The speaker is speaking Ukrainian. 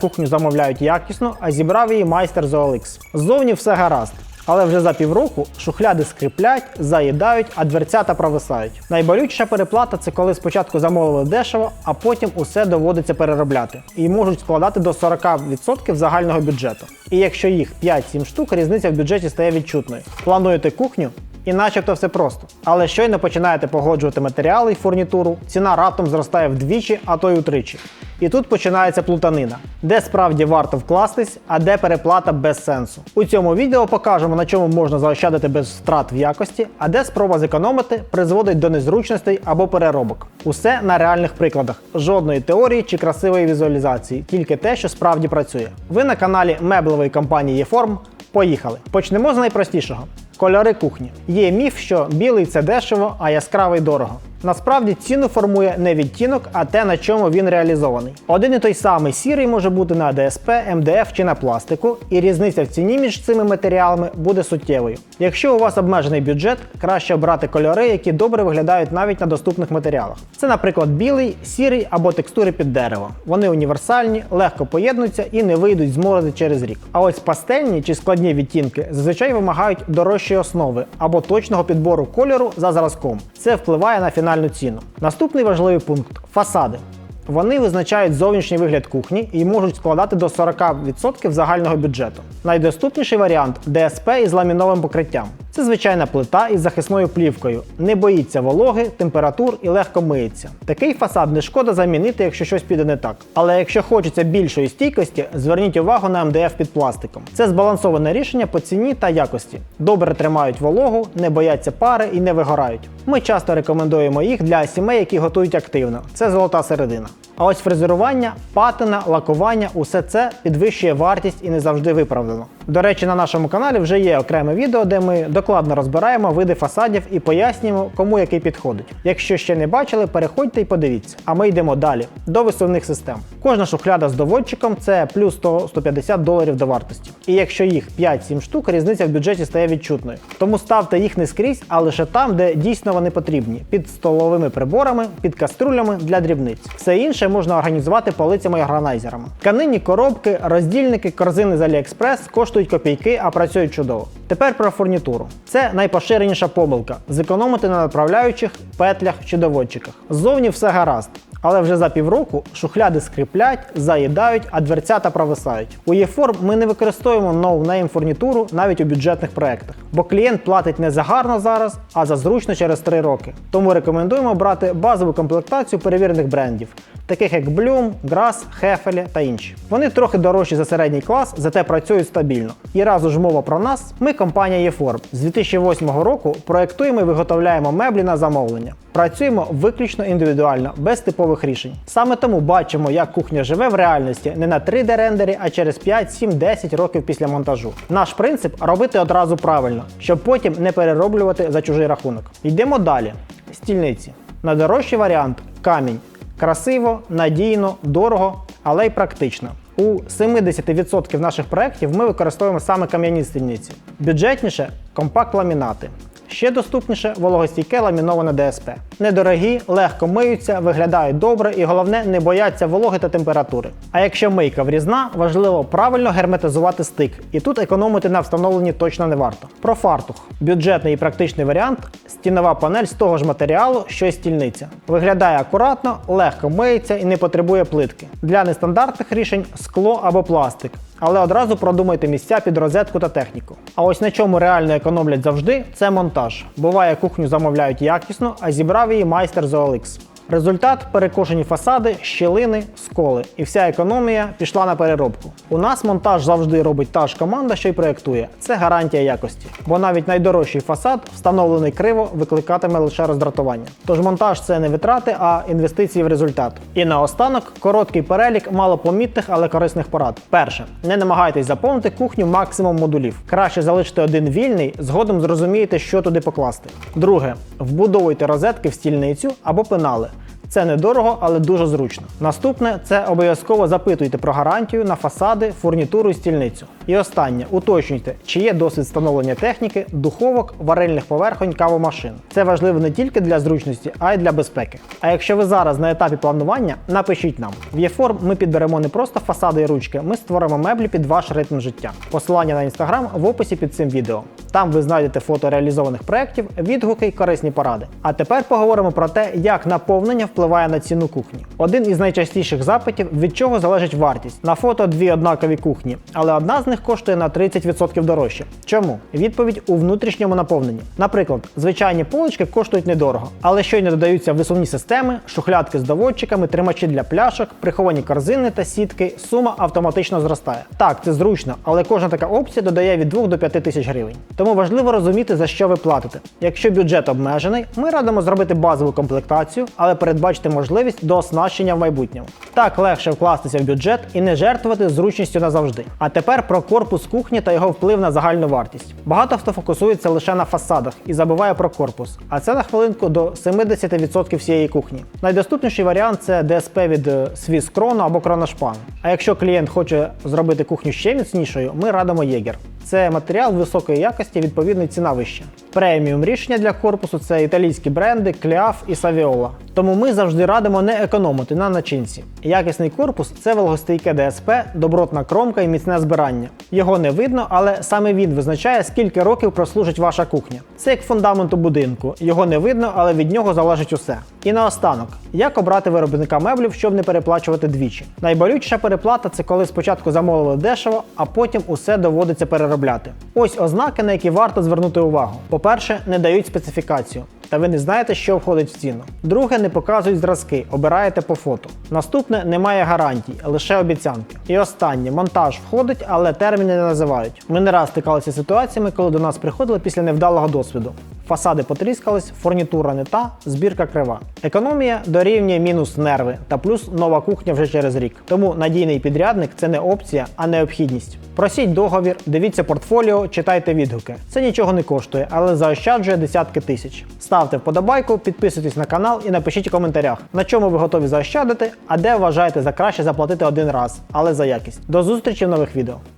Кухню замовляють якісно, а зібрав її майстер з OLX. Ззовні все гаразд. Але вже за півроку шухляди скриплять, заїдають, а дверцята провисають. Найболючіша переплата це коли спочатку замовили дешево, а потім усе доводиться переробляти і можуть складати до 40% загального бюджету. І якщо їх 5-7 штук, різниця в бюджеті стає відчутною. Плануєте кухню? І начебто все просто. Але щойно починаєте погоджувати матеріали й фурнітуру, ціна раптом зростає вдвічі, а то й утричі. І тут починається плутанина, де справді варто вкластись, а де переплата без сенсу. У цьому відео покажемо, на чому можна заощадити без втрат в якості, а де спроба зекономити призводить до незручностей або переробок. Усе на реальних прикладах. Жодної теорії чи красивої візуалізації, тільки те, що справді працює. Ви на каналі меблевої компанії Єформ. Поїхали. Почнемо з найпростішого. Кольори кухні. Є міф, що білий це дешево, а яскравий дорого. Насправді ціну формує не відтінок, а те, на чому він реалізований. Один і той самий сірий може бути на ДСП, МДФ чи на пластику, і різниця в ціні між цими матеріалами буде суттєвою. Якщо у вас обмежений бюджет, краще обрати кольори, які добре виглядають навіть на доступних матеріалах. Це, наприклад, білий, сірий або текстури під дерево. Вони універсальні, легко поєднуються і не вийдуть з морози через рік. А ось пастельні чи складні відтінки зазвичай вимагають дорожчої основи або точного підбору кольору за зразком. Це впливає на фінальну ціну. Наступний важливий пункт фасади. Вони визначають зовнішній вигляд кухні і можуть складати до 40% загального бюджету. Найдоступніший варіант ДСП із ламіновим покриттям. Це звичайна плита із захисною плівкою, не боїться вологи, температур і легко миється. Такий фасад не шкода замінити, якщо щось піде не так. Але якщо хочеться більшої стійкості, зверніть увагу на МДФ під пластиком. Це збалансоване рішення по ціні та якості. Добре тримають вологу, не бояться пари і не вигорають. Ми часто рекомендуємо їх для сімей, які готують активно. Це золота середина. А ось фрезерування, патина, лакування усе це підвищує вартість і не завжди виправдано. До речі, на нашому каналі вже є окреме відео, де ми докладно розбираємо види фасадів і пояснюємо, кому який підходить. Якщо ще не бачили, переходьте і подивіться. А ми йдемо далі до висувних систем. Кожна шухляда з доводчиком це плюс 100-150 доларів до вартості. І якщо їх 5-7 штук, різниця в бюджеті стає відчутною. Тому ставте їх не скрізь, а лише там, де дійсно вони потрібні: під столовими приборами, під каструлями для дрібниць. Все інше можна організувати полицями і органайзерами. Канинні коробки, роздільники, корзини з AliExpress коштують копійки, а працюють чудово. Тепер про фурнітуру. Це найпоширеніша помилка зекономити на направляючих, петлях чи доводчиках. Ззовні все гаразд. Але вже за півроку шухляди скриплять, заїдають, а дверцята провисають. У ЄФОРМ ми не використовуємо ноунейм фурнітуру навіть у бюджетних проектах, бо клієнт платить не за гарно зараз, а за зручно через 3 роки. Тому рекомендуємо брати базову комплектацію перевірених брендів, таких як Bloom, Grass, Heffele та інші. Вони трохи дорожчі за середній клас, зате працюють стабільно. І раз уж мова про нас, ми компанія ЄФОРМ. З 2008 року проектуємо і виготовляємо меблі на замовлення. Працюємо виключно індивідуально, без типових рішень. Саме тому бачимо, як кухня живе в реальності не на 3D-рендері, а через 5, 7, 10 років після монтажу. Наш принцип робити одразу правильно, щоб потім не перероблювати за чужий рахунок. Йдемо далі. Стільниці. Найдорожчий варіант камінь. Красиво, надійно, дорого, але й практично. У 70% наших проєктів ми використовуємо саме кам'яні стільниці. Бюджетніше компакт-ламінати. Ще доступніше вологостійке ламіноване ДСП. Недорогі, легко миються, виглядають добре і головне не бояться вологи та температури. А якщо мийка врізна, важливо правильно герметизувати стик, і тут економити на встановленні точно не варто. Про фартух. Бюджетний і практичний варіант стінова панель з того ж матеріалу, що й стільниця. Виглядає акуратно, легко миється і не потребує плитки. Для нестандартних рішень скло або пластик. Але одразу продумайте місця під розетку та техніку. А ось на чому реально економлять завжди, це монтаж. Буває, кухню замовляють якісно, а зібрав її майстер з OLX. Результат перекошені фасади, щілини, сколи, і вся економія пішла на переробку. У нас монтаж завжди робить та ж команда, що й проєктує. Це гарантія якості. Бо навіть найдорожчий фасад, встановлений криво, викликатиме лише роздратування. Тож монтаж це не витрати, а інвестиції в результат. І наостанок короткий перелік малопомітних, але корисних порад. Перше, не намагайтесь заповнити кухню максимум модулів. Краще залишити один вільний, згодом зрозумієте, що туди покласти. Друге, вбудовуйте розетки в стільницю або пенали. Це недорого, але дуже зручно. Наступне це обов'язково запитуйте про гарантію на фасади, фурнітуру і стільницю. І останнє уточнюйте, чи є досвід встановлення техніки, духовок, варильних поверхонь, кавомашин. Це важливо не тільки для зручності, а й для безпеки. А якщо ви зараз на етапі планування, напишіть нам. В ЄФОРМ ми підберемо не просто фасади і ручки, ми створимо меблі під ваш ритм життя. Посилання на інстаграм в описі під цим відео. Там ви знайдете фото реалізованих проєктів, відгуки і корисні поради. А тепер поговоримо про те, як наповнення впливає на ціну кухні. Один із найчастіших запитів, від чого залежить вартість. На фото дві однакові кухні, але одна з них коштує на 30% дорожче. Чому? Відповідь у внутрішньому наповненні. Наприклад, звичайні полички коштують недорого, але щойно додаються висувні системи, шухлядки з доводчиками, тримачі для пляшок, приховані корзини та сітки, сума автоматично зростає. Так, це зручно, але кожна така опція додає від 2 до 5 тисяч гривень. Тому важливо розуміти, за що ви платите. Якщо бюджет обмежений, ми радимо зробити базову комплектацію, але передбачити можливість до оснащення в майбутньому. Так легше вкластися в бюджет і не жертвувати зручністю назавжди. А тепер про корпус кухні та його вплив на загальну вартість. Багато хто фокусується лише на фасадах і забуває про корпус. А це на хвилинку до 70% всієї кухні. Найдоступніший варіант це ДСП від е, Swiss Chrono або Chronospan. А якщо клієнт хоче зробити кухню ще міцнішою, ми радимо Єгер. Це матеріал високої якості, відповідно ціна вища. Преміум рішення для корпусу це італійські бренди Cleaf і Saviola. Тому ми завжди радимо не економити на начинці. Якісний корпус це вологостійке ДСП, добротна кромка і міцне збирання. Його не видно, але саме він визначає, скільки років прослужить ваша кухня. Це як фундамент у будинку. Його не видно, але від нього залежить усе. І наостанок, як обрати виробника меблів, щоб не переплачувати двічі. Найболючіша переплата це коли спочатку замовили дешево, а потім усе доводиться переробляти. Ось ознаки, на які варто звернути увагу. По-перше, не дають специфікацію. Та ви не знаєте, що входить в ціну. Друге, не показують зразки, обираєте по фото. Наступне немає гарантій, лише обіцянки. І останнє монтаж входить, але терміни не називають. Ми не раз стикалися з ситуаціями, коли до нас приходили після невдалого досвіду. Фасади потріскались, фурнітура не та, збірка крива. Економія дорівнює мінус нерви та плюс нова кухня вже через рік. Тому надійний підрядник це не опція, а необхідність. Просіть договір, дивіться портфоліо, читайте відгуки. Це нічого не коштує, але заощаджує десятки тисяч. Ставте вподобайку, підписуйтесь на канал і напишіть у коментарях, на чому ви готові заощадити, а де вважаєте за краще заплатити один раз, але за якість. До зустрічі в нових відео.